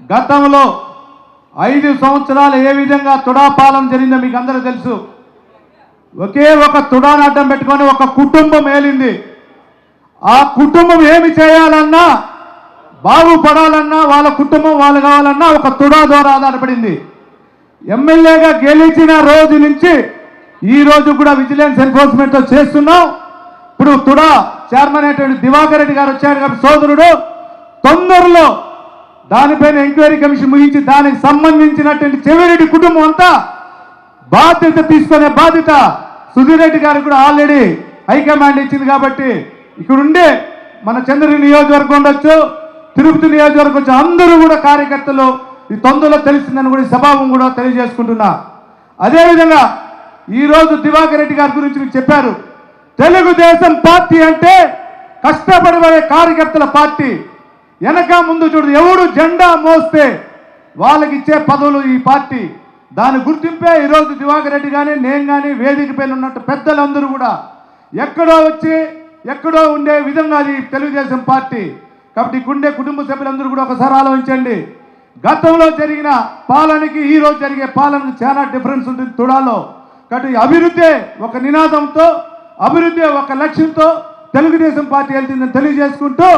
గతంలో ఐదు సంవత్సరాలు ఏ విధంగా తుడా పాలన జరిగిందో మీకు అందరూ తెలుసు. ఒకే ఒక తుడాను అడ్డం పెట్టుకొని ఒక కుటుంబం ఏలింది. ఆ కుటుంబం ఏమి చేయాలన్నా బాగుపడాలన్నా వాళ్ళ కుటుంబం వాళ్ళు కావాలన్నా ఒక తుడా ద్వారా ఆధారపడింది. ఎమ్మెల్యేగా గెలిచిన రోజు నుంచి ఈ రోజు కూడా విజిలెన్స్ ఎన్ఫోర్స్మెంట్తో చేస్తున్నాం. ఇప్పుడు తుడా చైర్మన్ అయినటువంటి దివాకర్ రెడ్డి గారు వచ్చారు కాబట్టి సోదరుడు తొందరలో దానిపైన ఎంక్వైరీ కమిషన్ ముగించి దానికి సంబంధించినటువంటి చెవిరెడ్డి కుటుంబం అంతా బాధ్యత తీసుకునే బాధ్యత సుధీర్ రెడ్డి గారికి కూడా ఆల్రెడీ హైకమాండ్ ఇచ్చింది కాబట్టి ఇక్కడ ఉండే మన చంద్రుడి నియోజకవర్గం ఉండొచ్చు తిరుపతి నియోజకవర్గం వచ్చి అందరూ కూడా కార్యకర్తలు ఈ తొందరలో తెలిసిందని కూడా ఈ సభావం కూడా తెలియజేసుకుంటున్నా. అదేవిధంగా ఈరోజు దివాకర్ రెడ్డి గారి గురించి మీకు చెప్పారు. తెలుగుదేశం పార్టీ అంటే కష్టపడబడే కార్యకర్తల పార్టీ. వెనక ముందు చూడు ఎవడు జెండా మోస్తే వాళ్ళకి ఇచ్చే పదవులు ఈ పార్టీ. దాని గుర్తింపే ఈరోజు దివాకర్ రెడ్డి కానీ నేను కానీ వేదిక పైన ఉన్నట్టు పెద్దలందరూ కూడా ఎక్కడో వచ్చి ఎక్కడో ఉండే విధంగా అది తెలుగుదేశం పార్టీ. కాబట్టి గుండె కుటుంబ సభ్యులందరూ కూడా ఒకసారి ఆలోచించండి. గతంలో జరిగిన పాలనకి ఈరోజు జరిగే పాలనకి చాలా డిఫరెన్స్ ఉంటుంది తుడాలో. కాబట్టి అభివృద్ధి ఒక నినాదంతో అభివృద్ధి ఒక లక్ష్యంతో తెలుగుదేశం పార్టీ వెళ్తుందని తెలియజేసుకుంటూ